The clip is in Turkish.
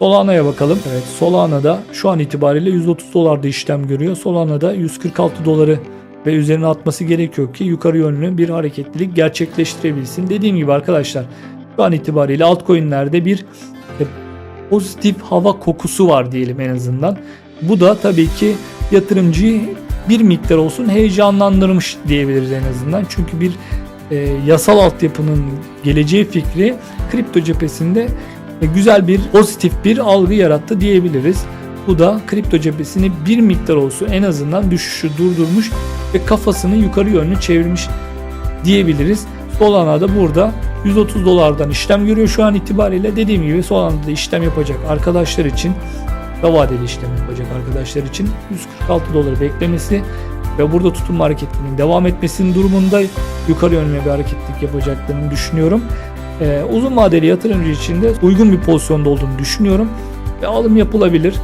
Solana'ya bakalım. Evet Solana'da şu an itibariyle 130 dolarda işlem görüyor. Solana'da 146 doları ve üzerine atması gerekiyor ki yukarı yönlü bir hareketlilik gerçekleştirebilsin. Dediğim gibi arkadaşlar şu an itibariyle altcoin'lerde bir e, pozitif hava kokusu var diyelim en azından. Bu da tabii ki yatırımcıyı bir miktar olsun heyecanlandırmış diyebiliriz en azından. Çünkü bir e, yasal altyapının geleceği fikri kripto cephesinde güzel bir pozitif bir algı yarattı diyebiliriz. Bu da kripto cephesini bir miktar olsun en azından düşüşü durdurmuş ve kafasını yukarı yönlü çevirmiş diyebiliriz. Solana da burada 130 dolardan işlem görüyor şu an itibariyle. Dediğim gibi Solana'da işlem yapacak arkadaşlar için kısa vadeli işlem yapacak arkadaşlar için 146 doları beklemesi ve burada tutum hareketinin devam etmesinin durumunda yukarı yönlü bir hareketlik yapacaklarını düşünüyorum. Ee, uzun vadeli yatırımcı için de uygun bir pozisyonda olduğunu düşünüyorum ve alım yapılabilir.